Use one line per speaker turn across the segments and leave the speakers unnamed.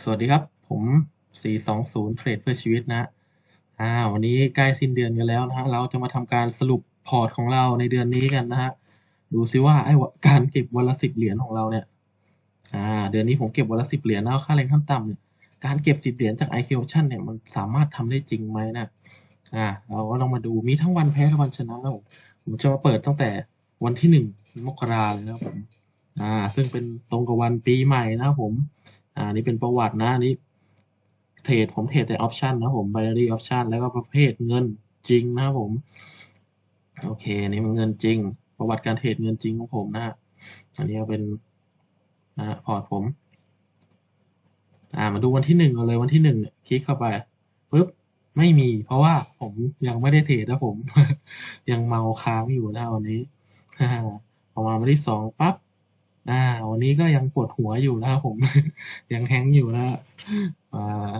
สวัสดีครับ ผม 420 เทรดเพื่อชีวิตนะอ่าวันนี้ใกล้สิ้นเดือนกันแล้วนะฮะ เราจะมาทำการสรุปพอร์ตของเราในเดือนนี้กันนะฮะ ดูซิว่าไอ้การเก็บวันละสิบเหรียญของเราเนี่ย อ่า เดือนนี้ผมเก็บวันละสิบเหรียญแล้วค่าแรงขั้นต่ำเนี่ย การเก็บสิบเหรียญจาก IQ Option เนี่ยมันสามารถทำได้จริงไหมนะ อ่า เราก็ลองมาดู มีทั้งวันแพ้และวันชนะนะผมผมจะมาเปิดตั้งแต่วันที่หนึ่งมกราเลยนะผม อ่า ซึ่งเป็นตรงกับวันปีใหม่นะผม อ่านี่เป็นประวัตินะอันนี่เทรดผมเทรดแต่ออปชันนะผม binary option แล้วก็ประเภทเงินจริงนะผม โอเคนี่มันเงินจริง ประวัติการเทรดเงินจริงของผมนะอันนี้เป็นนะพอร์ตผมอ่ามาดูวันที่หนึ่งกันเลยวันที่หนึ่งคลิกเข้าไปปุ๊บไม่มี เพราะว่าผมยังไม่ได้เทรดนะผม ยังเมาค้างอยู่นะวันนี้พอมาวันที่สองปั๊บ อ่า วันนี้ก็ยังปวดหัวอยู่นะครับผม ยังแฮงอยู่นะอ่า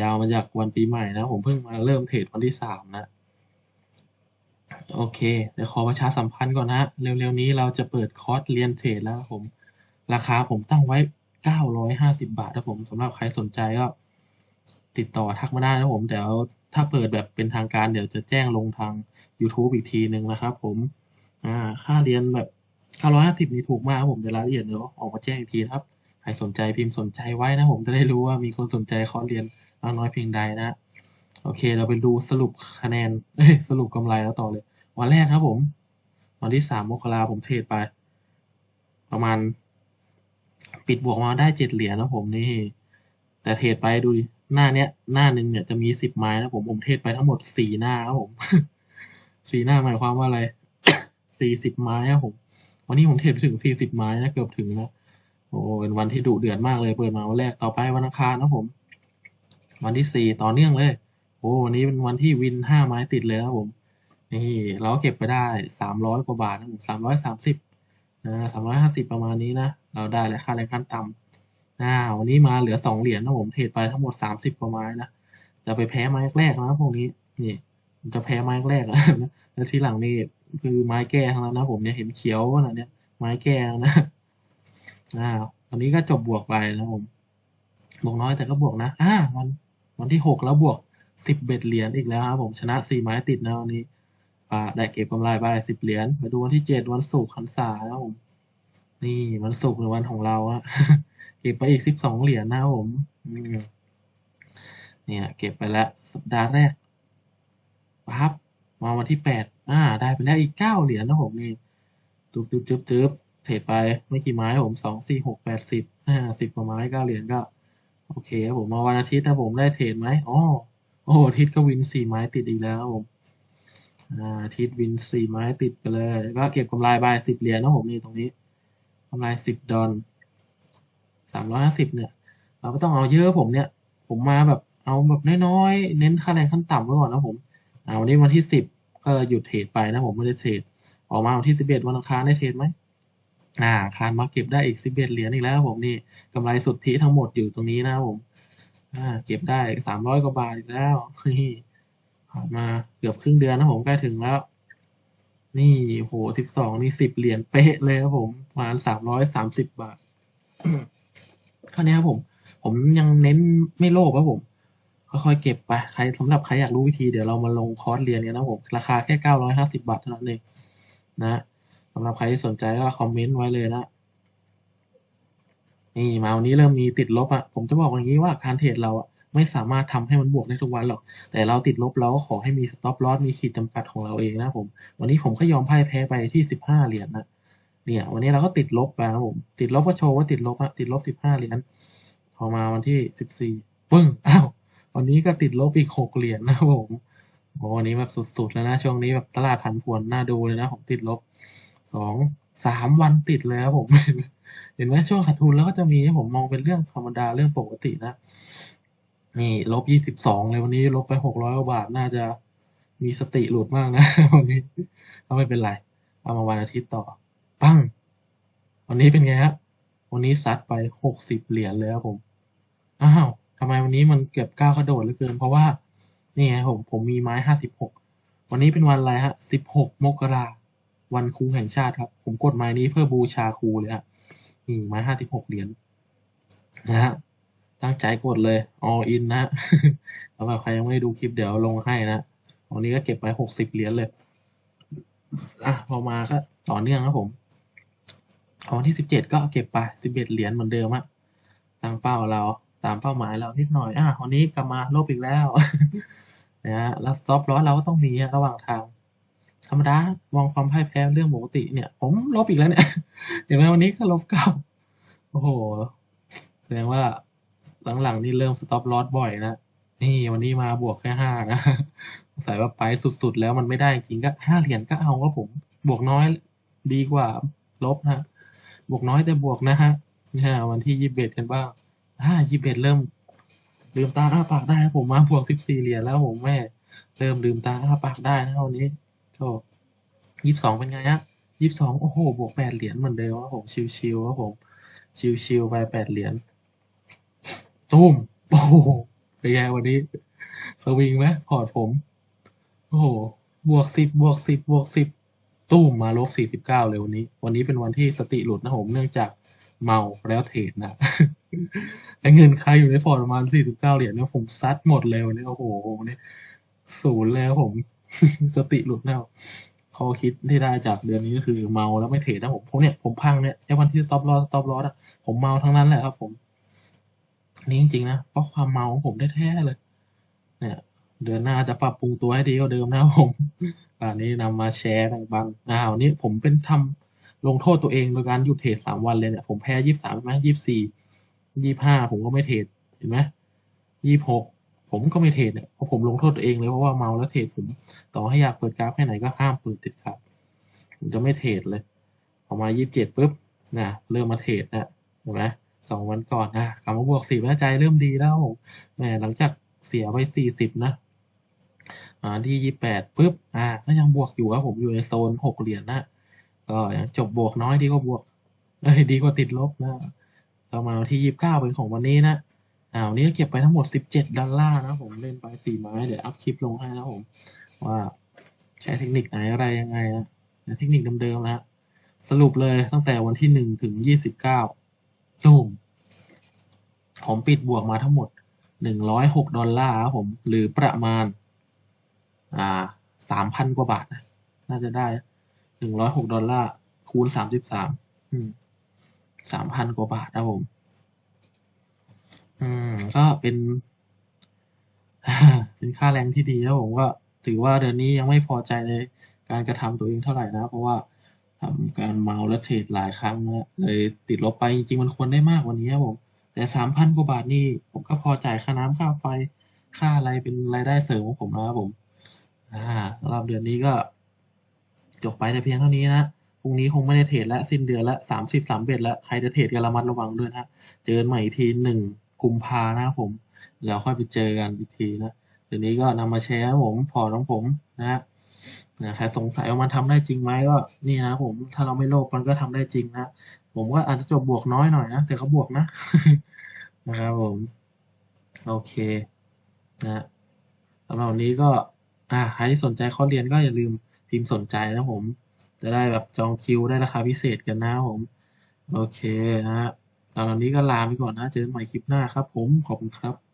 ยาวมาจากวันปีใหม่นะ ผมเพิ่งมาเริ่มเทรดวันที่สามนะ โอเค เดี๋ยวขอประชาสัมพันธ์ก่อนนะ เร็วๆนี้เราจะเปิดคอร์สเรียนเทรดแล้วครับผม ราคาผมตั้งไว้950บาทนะผมสำหรับใครสนใจก็ ติดต่อทักมาได้นะผมเดี๋ยวถ้าเปิดแบบเป็นทางการเดี๋ยวจะแจ้งลงทาง YouTube อีกทีหนึ่งนะครับผม อ่า ค่าเรียนแบบ 950 นี่ถูกมากครับผมเดี๋ยวรายละเอียดเดี๋ยวออกมาแจ้งอีกทีนะครับ ใครสนใจพิมพ์สนใจไว้นะผมจะได้รู้ว่ามีคนสนใจคอร์สเรียนมากน้อยเพียงใดนะ โอเค เราไปดูสรุปคะแนนสรุปกำไรแล้วต่อเลย วันแรกครับผม วันที่สามมกราผมเทรดไป ประมาณ ปิดบวกมาได้เจ็ดเหรียญนะผมนี่ แต่เทรดไปดูดิหน้าเนี้ยหน้าหนึ่งเนี่ยจะมีสิบไม้นะผมผมเทรดไปทั้งหมดสี่หน้าครับผมสี่หน้าหมายความว่าอะไรสี่สิบไม้ครับผม วันนี้ผมเทรดไปถึงสี่สิบไม้นะเกือบถึงนะโอ้เป็นวันที่ดุเดือดมากเลยเปิดมาวันแรกต่อไปวันอังคารนะผม วันที่สี่ต่อเนื่องเลย โอ้วันนี้เป็นวันที่วินห้าไม้ติดเลยนะผมนี่เราก็เก็บไปได้สามร้อยกว่าบาทนะผมสามร้อยสามสิบนะสามร้อยห้าสิบประมาณนี้นะเราได้แล้วค่าแรงขั้นต่ำอ่าวันนี้มาเหลือสองเหรียญนะผมเทรดไปทั้งหมดสามสิบกว่าไม้นะจะไปแพ้ไม้แรกนะพวกนี้นี่จะแพ้ไม้แรกอะแล้วทีหลังนี่ คือไม้แก้ทั้งนั้นนะผมเนี่ยเห็นเขียวขนาดเนี้ยไม้แก้นะอ่าวันนี้ก็จบบวกไปนะผมบวกน้อยแต่ก็บวกนะอ่าวันวันที่หกแล้วบวกสิบเบ็ดเหรียญอีกแล้วครับผมชนะสี่ไม้ติดนะวันนี้ อ่าได้เก็บกำไรไปสิบเหรียญมาดูวันที่เจ็ดวันศุกร์ขันษานะผมนี่วันศุกร์ในวันของเราอะเก็บไปอีกสิบสองเหรียญนะครับผมอืมเนี่ย เก็บไปแล้วสัปดาห์แรกปั๊บมาวันที่แปด อ่า ได้ไปแล้วอีกเก้าเหรียญนะผมนี่จุ๊บจุ๊บจุ๊บจุ๊บเทรดไปไม่กี่ไม้ผมสองสี่หกแปดสิบอ่าสิบกว่าไม้เก้าเหรียญก็ โอเคครับผมมาวันอาทิตย์นะผมได้เทรดไหมอ๋อโอ้อาทิตย์ก็วินสี่ไม้ติดอีกแล้วผมอ่าอาทิตย์วินสี่ไม้ติดไปเลย ก็เก็บกำไรไปสิบเหรียญนะผมนี่ตรงนี้กำไรสิบดอลสามร้อยห้าสิบเนี่ย เราไม่ต้องเอาเยอะผมเนี่ย ผมมาแบบเอาแบบน้อยๆ เน้นค่าแรงขั้นต่ำไว้ก่อนนะผม อ่าวันนี้วันที่สิบ ก็หยุดเทรดไปนะผมไม่ได้เทรดออกมาวันที่สิบเอ็ดวันอังคารได้เทรดไหมอ่าคารมาเก็บได้อีกสิบเอ็ดเหรียญอีกแล้วผมนี่กำไรสุทธิทั้งหมดอยู่ตรงนี้นะผมอ่าเก็บได้สามร้อยกว่าบาทอีกแล้วนี่ผ่านมาเกือบครึ่งเดือนนะผมใกล้ถึงแล้ว นี่โหสิบสองนี่สิบเหรียญเป๊ะเลยครับผมประมาณสามร้อยสามสิบบาทคราวนี้ครับผม ผมยังเน้นไม่โลภครับผม ค่อยๆเก็บไปใครสำหรับใครอยากรู้วิธีเดี๋ยวเรามาลงคอร์สเรียนกันนะผมราคาแค่เก้าร้อยห้าสิบาทเท่านั้นเองนะสำหรับใครที่สนใจก็คอมเมนต์ไว้เลยนะนี่มาวันนี้เริ่มมีติดลบอะผมจะบอกอย่างนี้ว่าการเทรดเราอะไม่สามารถทำให้มันบวกได้ทุกวันหรอก แต่เราติดลบเราก็ขอให้มีสต็อปลอสมีขีดจำกัดของเราเองนะผม วันนี้ผมก็ยอมพ่ายแพ้ไปที่สิบห้าเหรียญนะ เนี่ย วันนี้เราก็ติดลบไปนะผม ติดลบก็โชว์ว่าติดลบอะติดลบสิบห้าเหรียญ พอมาวันที่สิบสี่ปึ้ง อ้าว วันนี้ก็ติดลบอีกหกเหรียญนะผมโอ้วันนี้แบบสุดๆแล้วนะ ช่วงนี้แบบตลาดผันผวนน่าดูเลยนะผมติดลบสองสามวันติดเลยครับผม เห็นไหมช่วงขาดทุนแล้วก็จะมีผมมองเป็นเรื่องธรรมดาเรื่องปกตินะ นี่ลบยี่สิบสองเลยวันนี้ลบไปหกร้อยกว่าบาทน่าจะมีสติหลุดมากนะวันนี้ก็ไม่เป็นไร เอามาวันอาทิตย์ต่อ ปั้ง วันนี้เป็นไงครับวันนี้ซัดไปหกสิบเหรียญเลยครับผม อ้าว ไมวันนี้มันเก็บก้าวกระโดดเหลือเกิน เพราะว่า นี่ไงผมผมมีไม้ห้าสิบหกวันนี้เป็นวันอะไรฮะสิบหกมกราวันครูแห่งชาติครับ ผมกดไม้นี้เพื่อบูชาครูเลยฮะนี่ไม้ห้าสิบหกเหรียญนะฮะตั้งใจกดเลย all in นะสำหรับใครยังไม่ด้ดูคลิปเดี๋ยวลงให้นะวันนี้ก็เก็บไปหกสิบเหรียญเลยอะพอมาก็ต่อเนื่องครับผมวันที่สิบเจ็ดก็เก็บไปสิบเอ็ดเหรียญเหมือนเดิมอะตั้งเป้าเรา ตามเป้าหมายเรานิดหน่อยอะวันนี้กลับมาลบอีกแล้วนะฮะแล้วสต็อปลอสเราก็ต้องมีระหว่างทาง ธรรมดามองความพ่ายแพ้เรื่องปกติเนี่ย ผมลบอีกแล้วเนี่ยเห็นไหมวันนี้ก็ลบเก้าโอ้โหแสดงว่าหลังๆนี่เริ่มสต็อปลอสบ่อยนะนี่วันนี้มาบวกแค่ห้านะสงสัยว่าไปสุดๆ แล้วมันไม่ได้จริงก็ห้าเหรียญก็เอาว่าผมบวกน้อยดีกว่าลบนะ บวกน้อยแต่บวกนะฮะนี่ฮะวันที่ยี่สิบเอ็ดกันบ้าง อ่ายี่สิบเอ็ดเริ่ม ลืมตาอ้าปากได้ครับผมมาบวกสิบสี่เหรียญแล้วผมแม่เริ่มลืมตาอ้าปากได้นะวันนี้ก็ยี่สิบสองเป็นไงฮะยี่สิบสองโอ้โหบวกแปดเหรียญเหมือนเดิมครับผมชิวๆครับผมชิวๆไปแปดเหรียญตุ้มโอ้โหเป็นไงวันนี้ สวิงไหมพอร์ตผม โอ้โหบวกสิบบวกสิบบวกสิบตุ้มมาลบสี่สิบเก้าเลยวันนี้ วันนี้เป็นวันที่สติหลุดนะผมเนื่องจาก เมาแล้วเทรดนะไอ้เงินใครอยู่ในพอร์ตประมาณสี่สิบเก้าเหรียญเนี่ยผมซัดหมดเลยวันนี้โอ้โหวันนี้ศูนย์แล้วผม สติหลุดแล้วข้อคิดที่ได้จากเดือนนี้ก็คือเมาแล้วไม่เทรดนะผมผมเนี่ยผมพังเนี่ยไอ้วันที่สต็อปลอสต็อปลอสอะผมเมาทั้งนั้นแหละครับ ผมนี่จริงๆนะเพราะความเมาของผมแท้ๆเลย เนี่ย เดือนหน้าจะปรับปรุงตัวให้ดีกว่าเดิมนะผมอันนี้นำมาแชร์แบ่งปันอ่าวันนี้ผมเป็นทำ ลงโทษตัวเองโดยการหยุดเทรดสามวันเลยเนี่ย ผมแพ้ยี่สามใช่ไหมยี่สี่ยี่ห้าผมก็ไม่เทรดเห็นไหมยี่หกผมก็ไม่เทรดเนี่ยเพราะผมลงโทษตัวเองเลยเพราะว่าเมาแล้วเทรดผมต่อให้อยากเปิดกราฟแค่ไหนก็ห้ามเปิดเด็ดขาดผมจะไม่เทรดเลยพอมายี่สิบเจ็ดปุ๊บนะเริ่มมาเทรดนะเห็นไหมสองวันก่อนนะกลับมาบวกสี่แม่ใจเริ่มดีแล้วผมแหมหลังจากเสียไปสี่สิบนะอ่าที่ยี่แปดปุ๊บอ่าก็ยังบวกอยู่ครับผมอยู่ในโซนหกเหรียญนะ ก็ยังจบบวกน้อยดีกว่าบวกเอ้ยดีกว่าติดลบนะก็มาที่ยี่บเก้าเป็นของวันนี้นะอ่าวันนี้เก็บไปทั้งหมดสิบเจ็ดดอลลาร์นะผมเล่นไปสี่ไม้เดี๋ยวอัพคลิปลงให้นะผมว่าใช้เทคนิคไหนอะไรยังไงนะเทคนิคเดิมๆนะสรุปเลยตั้งแต่วันที่หนึ่งถึงยี่สิบเก้าตูมผมปิดบวกมาทั้งหมดหนึ่งร้อยหกดอลลาร์ครับผม หรือประมาณ อ่าสามพันกว่าบาทนะน่าจะได้ หนึ่งร้อยหกดอลลาร์คูณสามสิบสามสามพันกว่าบาทนะผม อืม ก็เป็น เป็นค่าแรงที่ดีครับผมก็ถือว่าเดือนนี้ยังไม่พอใจในการกระทำตัวเองเท่าไหร่นะ เพราะว่าทำการเมาและเทรดหลายครั้งนะเลยติดลบไปจริงๆมันควรได้มากกว่านี้ครับผม แต่สามพันกว่าบาทนี่ผมก็พอจ่ายค่าน้ำค่าไฟ ค่าอะไรเป็นรายได้เสริมของผมนะครับผม อ่าสำหรับเดือนนี้ก็ จบไปแต่เพียงเท่านี้นะพรุ่งนี้คงไม่ได้เทรดและสิ้นเดือนละสามสิบสามเบ็ดล้วใครจะเทรดกันระมัดระวังด้วยนะเจอกันใหม่อีกทีหนึ่งกุมภานะผมแล้วค่อยไปเจอกันอีกทีนะเดี๋ยวนี้ก็นำมาแชร์นะผมพอของผมนะฮะนะใครสงสัยว่ามันทำได้จริงไหมก็นี่นะผมถ้าเราไม่โลภมันก็ทำได้จริงนะผมก็อาจจะจบบวกน้อยหน่อยนะแต่ก็บวกนะนะครับผม โอเคนะสำหรับวันนี้ก็อ่าใครที่สนใจข้อเรียนก็อย่าลืม พิมพ์สนใจนะผม จะได้แบบจองคิวได้ราคาพิเศษกันนะผม โอเคนะฮะตอนนี้ก็ลาไปก่อนนะ เจอกันใหม่คลิปหน้าครับผม ขอบคุณครับ